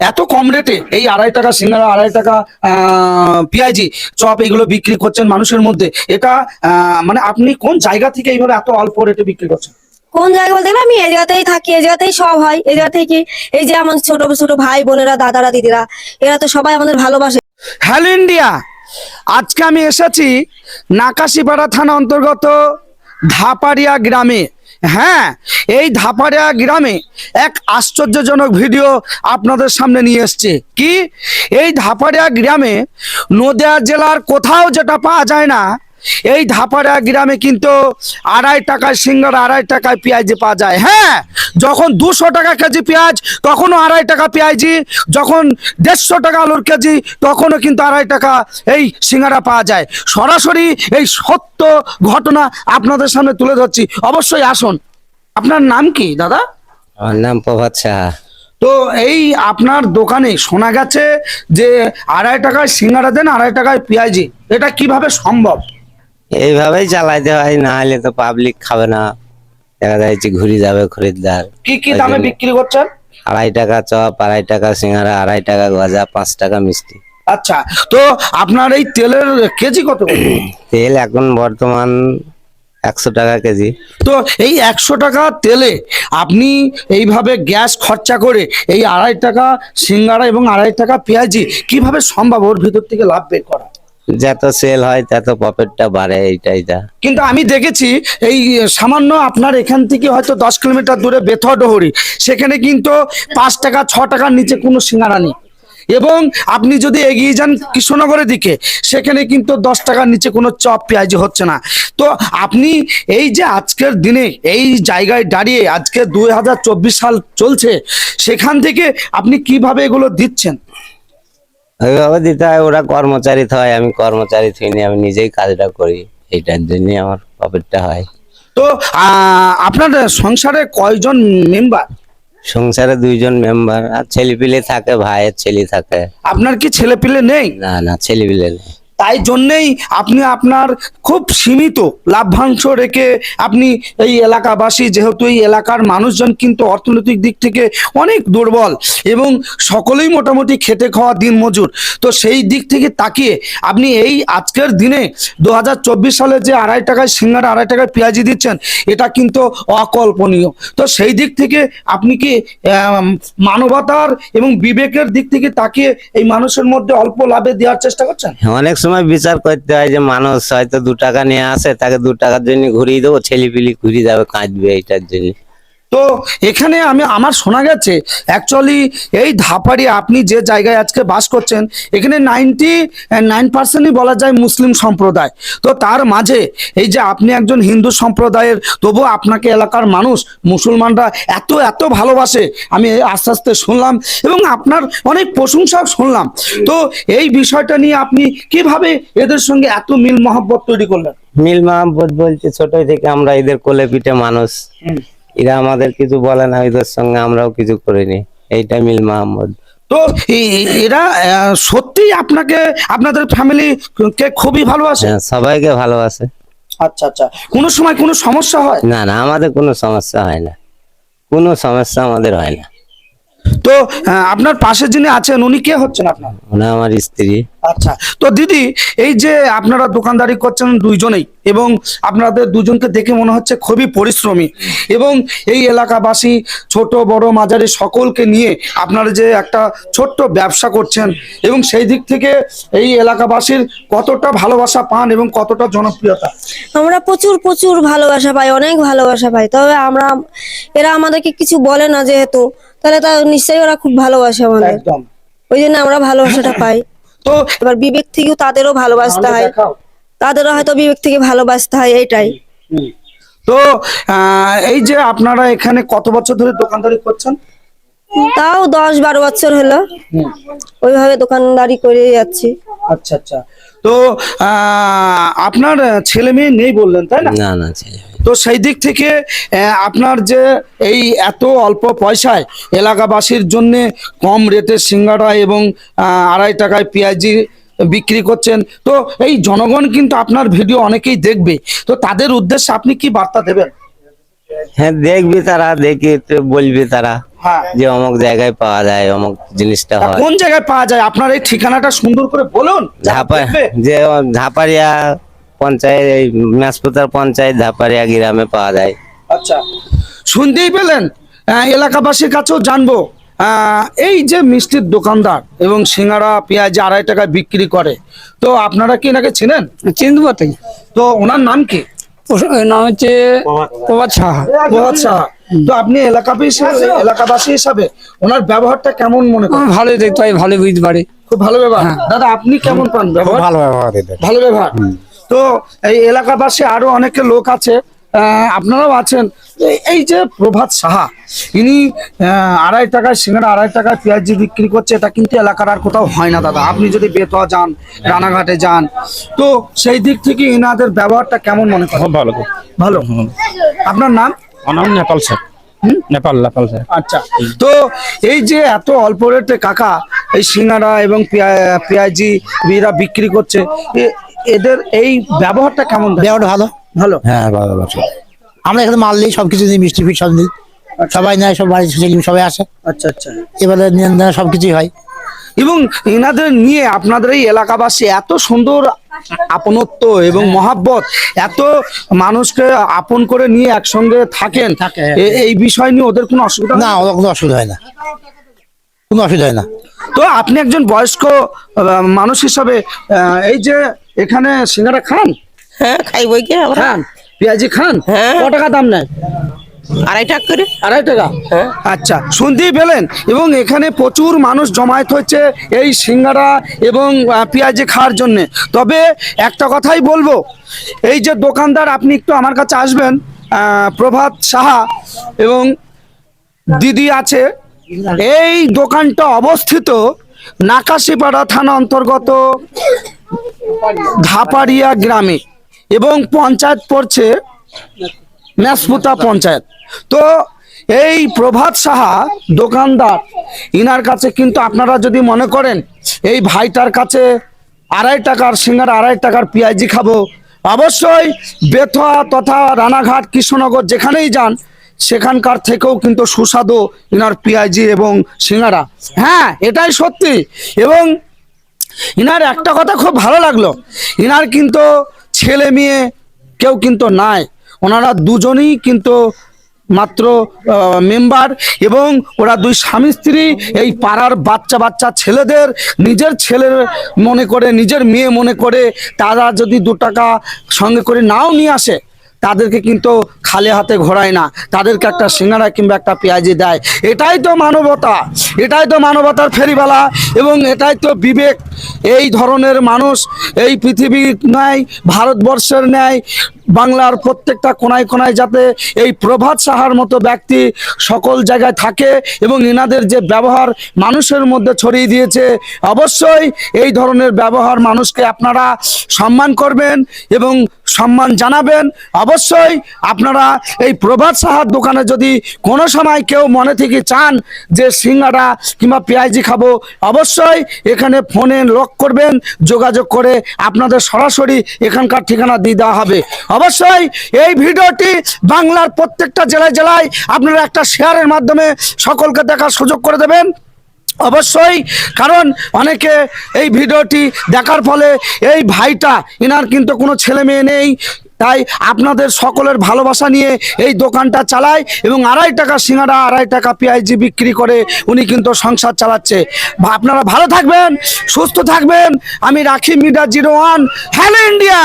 এত কম রেটে এই আড়াই টাকা সিঙ্গারা আড়াই টাকা পেঁয়াজি চপ এগুলো বিক্রি করছেন মানুষের মধ্যে এটা মানে আপনি কোন জায়গা থেকে এইভাবে এত অল্প রেটে বিক্রি করছেন? কোন জায়গা বলতে গেলে আমি এই জায়গাতেই থাকি এই জায়গাতেই সব হয় এই জায়গা থেকে এই যে আমার ছোট ছোট ভাই বোনেরা দাদারা দিদিরা এরা তো সবাই আমাদের ভালোবাসে। হ্যালো ইন্ডিয়া আজকে আমি এসেছি নাকাশিপাড়া থানা অন্তর্গত ধাপাড়িয়া গ্রামে। হ্যাঁ এই ধাপাড়া গ্রামে এক আশ্চর্যজনক ভিডিও আপনাদের সামনে নিয়ে এসছে। কি? এই ধাপাড়া গ্রামে নদিয়া জেলার কোথাও যেটা পাওয়া যায় না এই ধাপাড়া গ্রামে কিন্তু আড়াই টাকায় সিঙ্গারা আড়াই টাকায় পেঁয়াজি পাওয়া যায়। হ্যাঁ যখন দুশো টাকা কেজি পেঁয়াজ তখনও আড়াই টাকা পেঁয়াজি যখন দেড়শো টাকা আলুর কেজি তখনও কিন্তু আড়াই টাকা এই সিঙ্গারা পাওয়া যায়। সরাসরি এই সত্য ঘটনা আপনাদের সামনে তুলে ধরছি। অবশ্যই আসুন। আপনার নাম কি দাদা? আমার নাম প্রভাত সাহা। তো এই আপনার দোকানে শোনা গেছে যে আড়াই টাকায় সিঙ্গারা দেন আড়াই টাকায় পেঁয়াজি। এটা কীভাবে সম্ভব? এইভাবেই চালাইতে হয় না হলে তো পাবলিক খাবে না। দেখা যাচ্ছে ঘুরে যাবে খরিদ্দার। কি কি দামে বিক্রি করছেন? আড়াই টাকা চপ আড়াই টাকা সিঙ্গারা আড়াই টাকা গজা পাঁচ টাকা মিষ্টি। আচ্ছা তো আপনার এই তেলের কেজি কত তেল এখন বর্তমান একশো টাকা কেজি। তো এই একশো টাকা তেলে আপনি এইভাবে গ্যাস খরচা করে এই আড়াই টাকা সিঙ্গারা এবং আড়াই টাকা পেঁয়াজি কীভাবে সম্ভব? ওর ভিতর থেকে লাভ বের করা। যত সেল হয়, তত প্রফিটটা বাড়ে, এইটাই যা। কিন্তু আমি দেখেছি, এই সামান্য আপনার এখান থেকে হয়তো দশ কিলোমিটার দূরে বেথডহরি সেখানে কিন্তু পাঁচ টাকা, ছ টাকার নিচে কোনো সিঙ্গারা নেই। এবং আপনি যদি এগিয়ে যান কৃষ্ণনগরের দিকে, সেখানে কিন্তু দশ টাকার নিচে কোনো চপ, পেঁয়াজি হচ্ছে না। তো আপনি এই যে আজকের দিনে, এই জায়গায় দাঁড়িয়ে আজকে দুই হাজার চব্বিশ সাল চলছে, সেখান থেকে আপনি কীভাবে এগুলো দিচ্ছেন? ওইভাবে দিতে হয় ওরা কর্মচারী হয় আমি কর্মচারী থইনি আমি নিজেই কাজটা করি। এইটার জন্যই আমার প্রফিটটা হয়। তো আপনার সংসারে কয়জন মেম্বার সংসারে দুইজন মেম্বার আর ছেলেপিলে থাকে ভাইয়ের ছেলে থাকে। আপনার কি ছেলেপিলে নেই? না না ছেলেপিলে নেই। তাই জন্যেই আপনি আপনার খুব সীমিত লাভ্যাংশ রেখে আপনি এই এলাকাবাসী, যেহেতু এই এলাকার মানুষজন কিন্তু অর্থনৈতিক দিক থেকে অনেক দুর্বল এবং সকলেই মোটামুটি খেটে খাওয়া দিন মজুর। তো সেই দিক থেকে তাকিয়ে আপনি এই আজকের দিনে দু হাজার চব্বিশ সালে যে আড়াই টাকায় সিঙ্গারা, আড়াই টাকায় পেঁয়াজি দিচ্ছেন, এটা কিন্তু অকল্পনীয়। তো সেই দিক থেকে আপনি কি মানবতার এবং বিবেকের দিক থেকে তাকিয়ে এই মানুষের মধ্যে অল্প লাভে দেওয়ার চেষ্টা করছেন? অনেক সময় বিচার করতে হয় যে মানুষ হয়তো দু টাকা নিয়ে আসে, তাকে দু টাকার জন্য ঘুরিয়ে দেবো, ছেলেপিলি ঘুরিয়ে যাবে কাঁদবে এটার জন্য। তো এখানে আমি আমার শোনা গেছে অ্যাকচুয়ালি এই ধাপাড়ি আপনি যে জায়গায় আজকে বাস করছেন এখানে নাইনটি নাইন পার্সেন্টই বলা যায় মুসলিম সম্প্রদায়। তো তার মাঝে এই যে আপনি একজন হিন্দু সম্প্রদায়ের তবু আপনাকে এলাকার মানুষ মুসলমানরা এত এত ভালোবাসে আমি আস্তে আস্তে শুনলাম এবং আপনার অনেক প্রশংসাও শুনলাম। তো এই বিষয়টা নিয়ে আপনি কীভাবে এদের সঙ্গে এত মিল মহাব্বত তৈরি করলেন? মিল মহাব্বত বলছে ছোটই থেকে আমরা এদের কোলে পিঠে মানুষ। এরা আমাদের কিছু বলে না এদের সঙ্গে আমরাও কিছু করিনি। এইটা মিল মাহমুদ। তো এরা সত্যি আপনাকে আপনাদের ফ্যামিলি কে খুবই ভালোবাসে? হ্যাঁ, সবাইকে ভালোবাসে। আচ্ছা আচ্ছা। কোনো সময় কোনো সমস্যা হয়? না না আমাদের কোনো সমস্যা হয় না। কোনো সমস্যা আমাদের হয় না। তো আপনার পাশে যিনি আছেন উনি কে হচ্ছেন আপনার? ওনা আমার স্ত্রী। আচ্ছা তো দিদি এই যে আপনারা দোকানদারি করছেন দুইজনেই এবং আপনাদের দুজনকে দেখে মনে হচ্ছে খুবই পরিশ্রমী এবং এই এলাকাবাসী ছোট বড় মাঝারি সকলকে নিয়ে আপনারা যে একটা ছোট্ট ব্যবসা করছেন এবং সেই দিক থেকে এই এলাকাবাসীর কতটা ভালোবাসা পান এবং কতটা জনপ্রিয়তা? আমরা প্রচুর প্রচুর ভালোবাসা পাই অনেক ভালোবাসা পাই তবে আমরা এরা আমাদেরকে কিছু বলে না যেহেতু তাহলে তা নিশ্চয়ই ওরা খুব ভালোবাসে আমাদের। একদম। ওই জন্য আমরা ভালোবাসাটা পাই। তো এবার বিবেক থেকেও তাদেরও ভালোবাসতে হয়। তাদেরও হয়তো বিবেক থেকে ভালোবাসতে হয় এইটাই। তো আহ, এই যে আপনারা এখানে কত বছর ধরে দোকানদারি করছেন? তাও দশ বারো বছর হলো। ওইভাবে দোকানদারি করে যাচ্ছি। আচ্ছা আচ্ছা। তো আহ, আপনার ছেলে মেয়ে নেই বললেন তাই না? না না ছেলে না। তো সেই দিক থেকে আপনার যে এই এত অল্প পয়সায় এলাকাবাসীর জন্য কম রেটে সিঙ্গারা এবং আড়াই টাকায় পেঁয়াজি বিক্রি করছেন তো এই জনগণ কিন্তু আপনার ভিডিও অনেকেই দেখবে। তো তাদের উদ্দেশ্যে আপনি কি বার্তা দেবেন? হ্যাঁ দেখবে তারা দেখে বলবে তারা হ্যাঁ। যে অমুক জায়গায় পাওয়া যায় অমুক জিনিসটা হয়। কোন জায়গায় পাওয়া যায়? আপনার এই ঠিকানাটা সুন্দর করে বলুন। ঝাপা যে ঝাপারিয়া পঞ্চায়েত এই ম্যাসপুতার পঞ্চায়েত ঝাপারিয়া গ্রামে পাওয়া যায়। আচ্ছা শুনতেই পেলেন আহ, এলাকাবাসীর কাছেও জানব আহ, এই যে মিষ্টির দোকানদার এবং সিঙ্গারা পেঁয়াজ আড়াই টাকায় বিক্রি করে তো আপনারা কি এনাকে চেনেন? চিনতে তাই। তো ওনার নাম কি? নাম হচ্ছে প্রভাত সাহা। প্রভাত সাহা। তো আপনি এলাকাবাসী এলাকাবাসী হিসাবে ওনার ব্যবহারটা কেমন মনে করেন? আমার ভালোই দেখতে হয় ভালোই বুঝতে পারে। খুব ভালো ব্যবহার। দাদা আপনি কেমন পান? ব্যবহার ভালো ব্যবহার এদের ভালো ব্যবহার? তো এই এলাকাবাসী আরও অনেকে লোক আছে আপনারাও আছেন। এই- যে প্রভাত সাহা ইনি আড়াই টাকায় সিঙ্গারা আড়াই টাকায় পেঁয়াজি বিক্রি করছে এটা কিন্তু এলাকার আর কোথাও হয় না দাদা। আপনি যদি বেতোয়া যান রানাঘাটে যান তো সেই দিক থেকে এনাদের ব্যবহারটা কেমন মনে করেন? খুব। ভালো? ভালো আপনার নাম? আমার নেপাল স্যার। নেপাল নেপাল স্যার। আচ্ছা। তো এই যে এত অল্প রেটে কাকা এই সিঙ্গারা এবং পেঁয়া- পেঁয়াজি এরা বিক্রি করছে এদের এই ব্যবহারটা কেমন? ব্যবহারটা ভালো। ভালো? হ্যাঁ ভালো ভালো আমরা এখানে মাল দিই সবকিছু দিই মিষ্টি ফিট সব দিই সবাই নেয় সব বাড়ির ছেলে সবাই আসে। আচ্ছা আচ্ছা। এবারে নিয়ন্ত্রণে সবকিছুই হয়। এবং এনাদের নিয়ে আপনাদের এই এলাকাবাসী এত সুন্দর আপনত্ব এবং মহাব্বত এত মানুষকে আপন করে নিয়ে একসঙ্গে থাকেন। থাকে। এই বিষয় নিয়ে ওদের কোনো অসুবিধা না নেই? ওদের কোনো অসুবিধা হয় না। কোনো অসুবিধা হয় না। তো আপনি একজন বয়স্ক মানুষ হিসাবে এই যে এখানে সিঙ্গারা খান? হ্যাঁ খাই বই কি খান। পেঁয়াজি খান? হ্যাঁ। ক টাকা দাম নেয়? আড়াই টাকা করে। আড়াই টাকা? আচ্ছা শুনতেই পেলেন। এবং এখানে প্রচুর মানুষ জমায়েত হচ্ছে এই সিঙ্গারা এবং পেঁয়াজি খাওয়ার জন্য। তবে একটা কথাই বলব এই যে দোকানদার আপনি একটু আমার কাছে আসবেন প্রভাত সাহা এবং দিদি আছে। এই দোকানটা অবস্থিত নাকাশিপাড়া থানা অন্তর্গত ধাপাড়িয়া গ্রামে এবং পঞ্চায়েত পড়ছে ম্যাসপুতা পঞ্চায়েত। তো এই প্রভাত সাহা দোকানদার, ইনার কাছে কিন্তু আপনারা যদি মনে করেন, এই ভাইটার কাছে আড়াই টাকার সিঙ্গার, আড়াই টাকার পেঁয়াজি খাব। অবশ্যই বেথা তথা রানাঘাট, কৃষ্ণনগর যেখানেই যান সেখানকার থেকেও কিন্তু সুস্বাদু ইনার পেঁয়াজি এবং সিঙ্গারা। হ্যাঁ এটাই সত্যি। এবং ইনার একটা কথা খুব ভালো লাগল। ইনার কিন্তু ছেলে মেয়ে কেউ কিন্তু নাই। ওনারা দুজনেই কিন্তু মাত্র মেম্বার এবং ওরা দুই স্বামী স্ত্রী, এই পাড়ার বাচ্চা বাচ্চা ছেলেদের, নিজের ছেলের মনে করে, নিজের মেয়ে মনে করে তারা যদি দু টাকা সঙ্গে করে নাও নিয়ে আসে তাদেরকে কিন্তু খালে হাতে ঘোরায় না। তাদেরকে একটা সিঙ্গারা কিংবা একটা পেঁয়াজি দেয়। এটাই তো মানবতা। এটাই তো মানবতার ফেরিবেলা এবং এটাই তো বিবেক। এই ধরনের মানুষ এই পৃথিবীর ন্যায়, ভারতবর্ষের ন্যায় বাংলার প্রত্যেকটা কোনায় কোনায় যাতে এই প্রভাত সাহার মতো ব্যক্তি সকল জায়গায় থাকে এবং এনাদের যে ব্যবহার মানুষের মধ্যে ছড়িয়ে দিয়েছে, অবশ্যই এই ধরনের ব্যবহার মানুষকে আপনারা সম্মান করবেন এবং সম্মান জানাবেন। অবশ্যই আপনারা এই প্রভাত সাহার দোকানে যদি কোনো সময় কেউ মনে থেকে চান যে সিঙ্গারা কিংবা পেঁয়াজি খাব, অবশ্যই এখানে ফোনে লক করবেন, যোগাযোগ করে আপনাদের সরাসরি এখানকার ঠিকানা দিয়ে দেওয়া হবে। অবশ্যই এই ভিডিওটি বাংলার প্রত্যেকটা জেলায় জেলায় আপনারা একটা শেয়ারের মাধ্যমে সকলকে দেখার সুযোগ করে দেবেন। অবশ্যই, কারণ অনেকে এই ভিডিওটি দেখার ফলে এই ভাইটা ইনার কিন্তু কোনো ছেলে মেয়ে নেই, তাই আপনাদের সকলের ভালোবাসা নিয়ে এই দোকানটা চালায় এবং আড়াই টাকা সিঙ্গারা, আড়াই টাকা পেঁয়াজি বিক্রি করে উনি কিন্তু সংসার চালাচ্ছে। আপনারা ভালো থাকবেন, সুস্থ থাকবেন। আমি রাখি মিডা জিরো ওয়ান, হ্যালো ইন্ডিয়া!